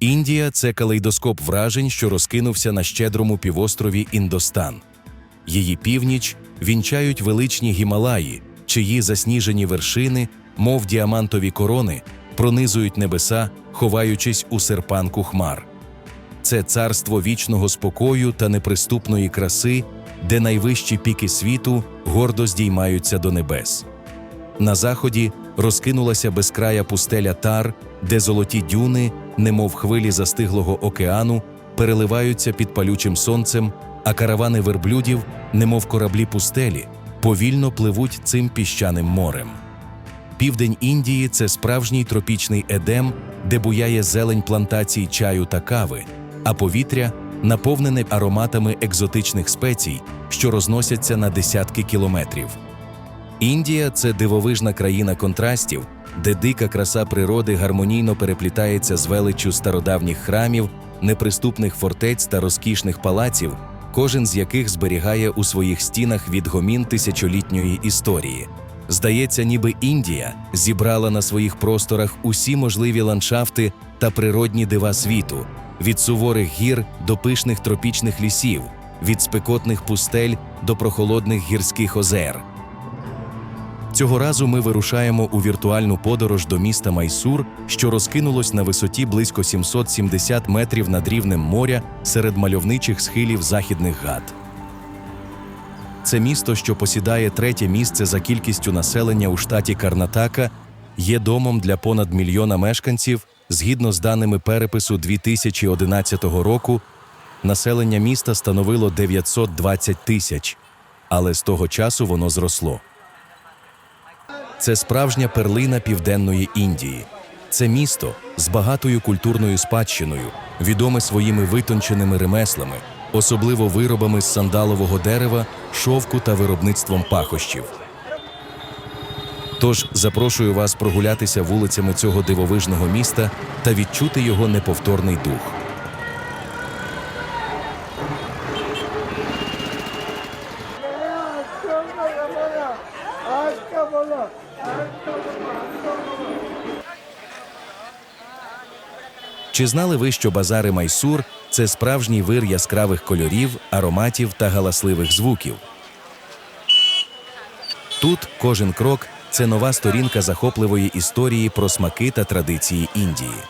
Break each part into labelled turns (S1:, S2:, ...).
S1: Індія це калейдоскоп вражень, що розкинувся на щедрому півострові Індостан. Її північ вінчають величні Гімалаї, чиї засніжені вершини, мов діамантові корони, пронизують небеса, ховаючись у серпанку хмар. Це царство вічного спокою та неприступної краси, де найвищі піки світу гордо здіймаються до небес. На заході розкинулася безкрая пустеля Тар, де золоті дюни, немов хвилі застиглого океану, переливаються під палючим сонцем, а каравани верблюдів, немов кораблі пустелі, повільно пливуть цим піщаним морем. Південь Індії це справжній тропічний едем, де буяє зелень плантацій чаю та кави, а повітря наповнене ароматами екзотичних спецій, що розносяться на десятки кілометрів. Індія це дивовижна країна контрастів, де дика краса природи гармонійно переплітається з величчю стародавніх храмів, неприступних фортець та розкішних палаців, кожен з яких зберігає у своїх стінах відгомін тисячолітньої історії. Здається, ніби Індія зібрала на своїх просторах усі можливі ландшафти та природні дива світу, від суворих гір до пишних тропічних лісів, від спекотних пустель до прохолодних гірських озер. Цього разу ми вирушаємо у віртуальну подорож до міста Майсур, що розкинулось на висоті близько 770 метрів над рівнем моря серед мальовничих схилів західних гад. Це місто, що посідає третє місце за кількістю населення у штаті Карнатака, є домом для понад мільйона мешканців. Згідно з даними перепису 2011 року, населення міста становило 920 тисяч, але з того часу воно зросло. Це справжня перлина південної Індії. Це місто з багатою культурною спадщиною, відоме своїми витонченими ремеслами, особливо виробами з сандалового дерева, шовку та виробництвом пахощів. Тож запрошую вас прогулятися вулицями цього дивовижного міста та відчути його неповторний дух. Чи знали ви, що базари Майсур це справжній вир яскравих кольорів, ароматів та галасливих звуків? Тут кожен крок це нова сторінка захопливої історії про смаки та традиції Індії.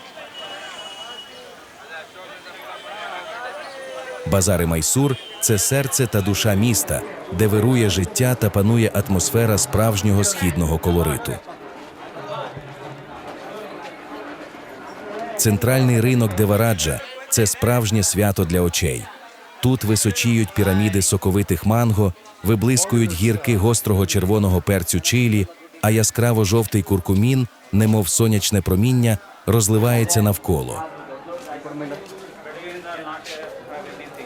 S1: Базари Майсур це серце та душа міста, де вирує життя та панує атмосфера справжнього східного колориту. Центральний ринок Девараджа це справжнє свято для очей. Тут височіють піраміди соковитих манго, виблискують гірки гострого червоного перцю чилі, а яскраво жовтий куркумін, немов сонячне проміння, розливається навколо.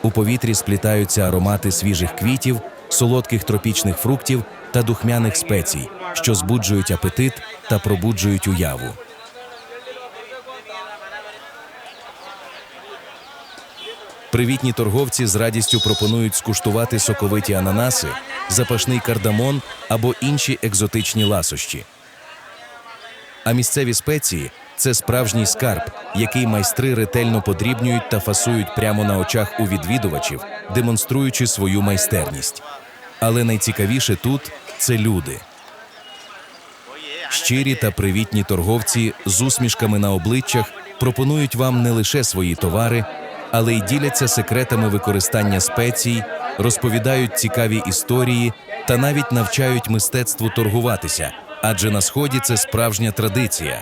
S1: У повітрі сплітаються аромати свіжих квітів, солодких тропічних фруктів та духмяних спецій, що збуджують апетит та пробуджують уяву. Привітні торговці з радістю пропонують скуштувати соковиті ананаси, запашний кардамон або інші екзотичні ласощі. А місцеві спеції це справжній скарб, який майстри ретельно подрібнюють та фасують прямо на очах у відвідувачів, демонструючи свою майстерність. Але найцікавіше тут це люди. Щирі та привітні торговці з усмішками на обличчях пропонують вам не лише свої товари, але й діляться секретами використання спецій, розповідають цікаві історії та навіть навчають мистецтву торгуватися, адже на сході це справжня традиція.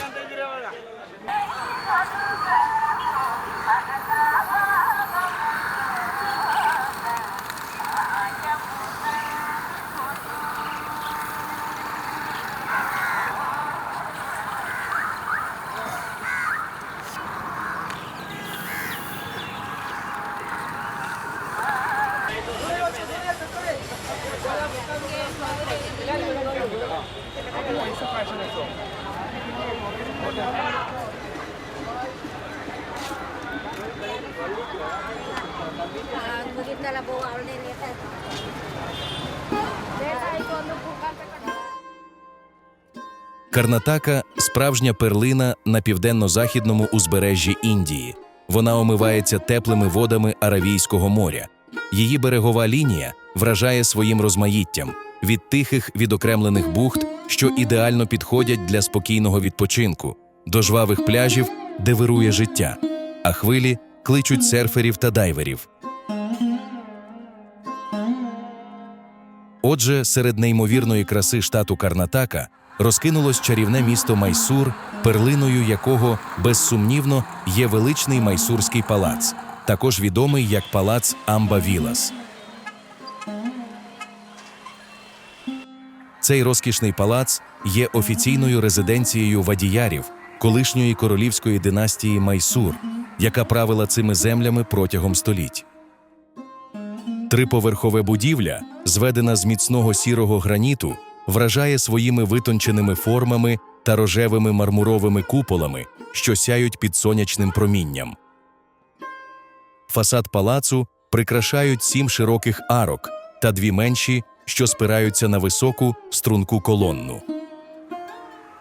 S2: Ka
S1: Карнатака справжня перлина на південно-західному узбережжі Індії. Вона омивається теплими водами Аравійського моря. Її берегова лінія вражає своїм розмаїттям від тихих відокремлених бухт, що ідеально підходять для спокійного відпочинку, до жвавих пляжів, де вирує життя, а хвилі кличуть серферів та дайверів. Отже, серед неймовірної краси штату Карнатака розкинулось чарівне місто Майсур, перлиною якого безсумнівно є величний майсурський палац, також відомий як палац Амба Вілас. Цей розкішний палац є офіційною резиденцією вадіярів, колишньої королівської династії Майсур, яка правила цими землями протягом століть. Триповерхове будівля, зведена з міцного сірого граніту, вражає своїми витонченими формами та рожевими мармуровими куполами, що сяють під сонячним промінням. Фасад палацу прикрашають сім широких арок та дві менші, що спираються на високу струнку колонну.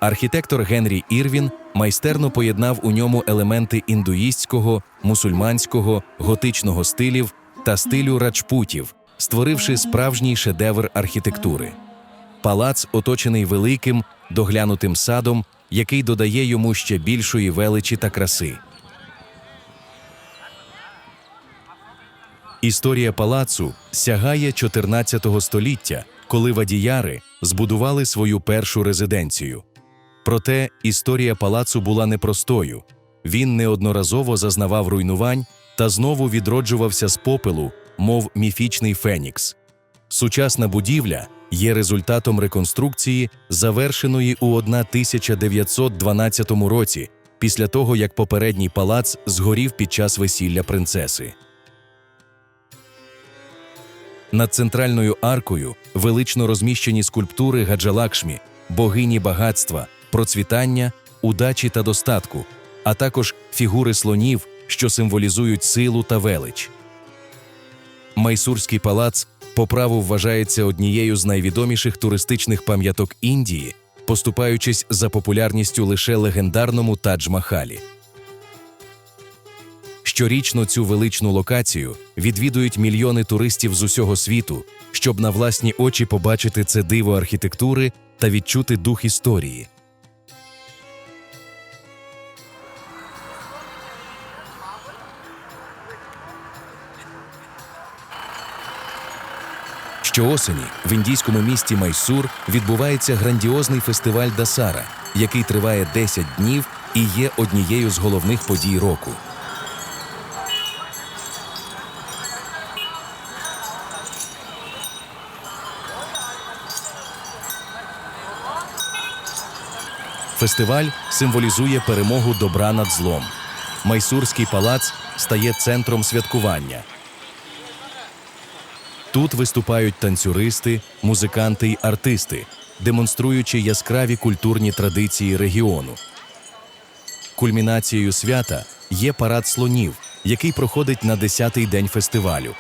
S1: Архітектор Генрі Ірвін майстерно поєднав у ньому елементи індуїстського, мусульманського, готичного стилів та стилю раджпутів, створивши справжній шедевр архітектури. Палац оточений великим, доглянутим садом, який додає йому ще більшої величі та краси. Історія палацу сягає 14 століття, коли вадіяри збудували свою першу резиденцію. Проте історія палацу була непростою. Він неодноразово зазнавав руйнувань та знову відроджувався з попелу, мов міфічний фенікс. Сучасна будівля є результатом реконструкції, завершеної у 1912 році, після того як попередній палац згорів під час весілля принцеси. Над центральною аркою велично розміщені скульптури Гаджалакшмі, богині багатства, процвітання, удачі та достатку, а також фігури слонів, що символізують силу та велич. Майсурський палац по праву вважається однією з найвідоміших туристичних пам'яток Індії, поступаючись за популярністю лише легендарному Тадж-Махалі. Щорічно цю величну локацію відвідують мільйони туристів з усього світу, щоб на власні очі побачити це диво архітектури та відчути дух історії. Щоосені в індійському місті Майсур відбувається грандіозний фестиваль Дасара, який триває 10 днів і є однією з головних подій року. Фестиваль символізує перемогу добра над злом. Майсурський палац стає центром святкування. Тут виступають танцюристи, музиканти й артисти, демонструючи яскраві культурні традиції регіону. Кульмінацією свята є парад слонів, який проходить на 10-й день фестивалю.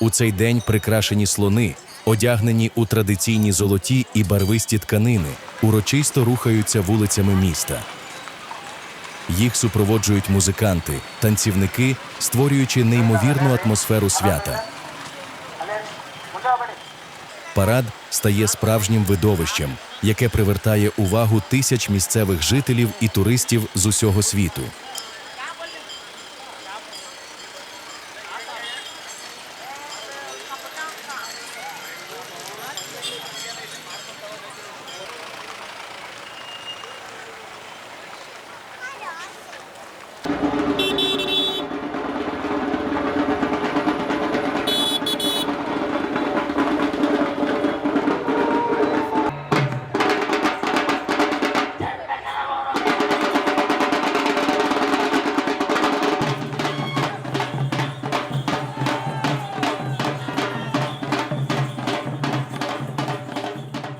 S1: У цей день прикрашені слони, одягнені у традиційні золоті і барвисті тканини, урочисто рухаються вулицями міста. Їх супроводжують музиканти, танцівники, створюючи неймовірну атмосферу свята. Парад стає справжнім видовищем, яке привертає увагу тисяч місцевих жителів і туристів з усього світу.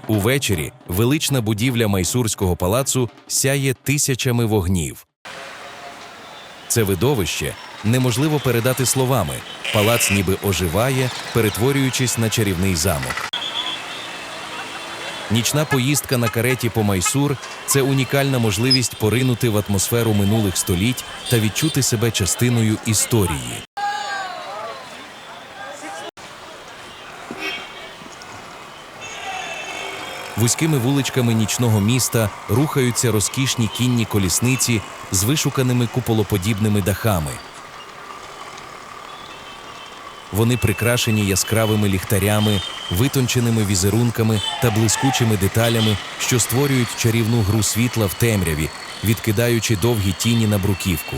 S1: Увечері велична будівля майсурського палацу сяє тисячами вогнів. Це видовище неможливо передати словами. Палац ніби оживає, перетворюючись на чарівний замок. Нічна поїздка на кареті по Майсур це унікальна можливість поринути в атмосферу минулих століть та відчути себе частиною історії. Вузькими вуличками нічного міста рухаються розкішні кінні колісниці з вишуканими куполоподібними дахами. Вони прикрашені яскравими ліхтарями, витонченими візерунками та блискучими деталями, що створюють чарівну гру світла в темряві, відкидаючи довгі тіні на бруківку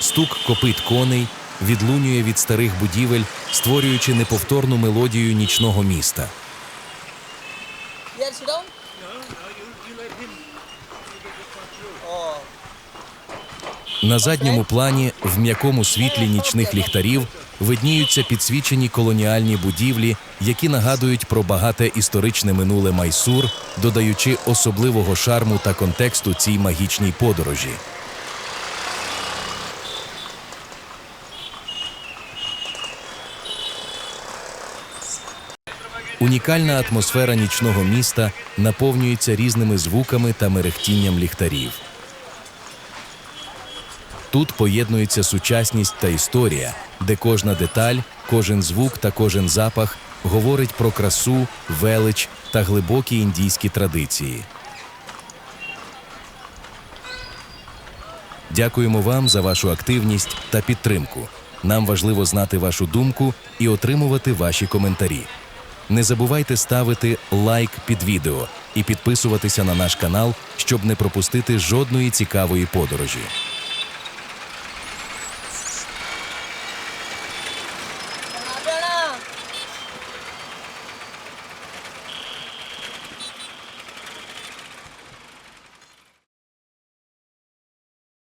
S1: стук копит коней відлунює від старих будівель, створюючи неповторну мелодію нічного міста. На задньому плані, в м'якому світлі нічних ліхтарів, видніються підсвічені колоніальні будівлі, які нагадують про багате історичне минуле Майсур, додаючи особливого шарму та контексту цій магічній подорожі. Унікальна атмосфера нічного міста наповнюється різними звуками та мерехтінням ліхтарів. Тут поєднується сучасність та історія, де кожна деталь, кожен звук та кожен запах говорить про красу, велич та глибокі індійські традиції. Дякуємо вам за вашу активність та підтримку. Нам важливо знати вашу думку і отримувати ваші коментарі. Не забувайте ставити лайк під відео і підписуватися на наш канал, щоб не пропустити жодної цікавої подорожі.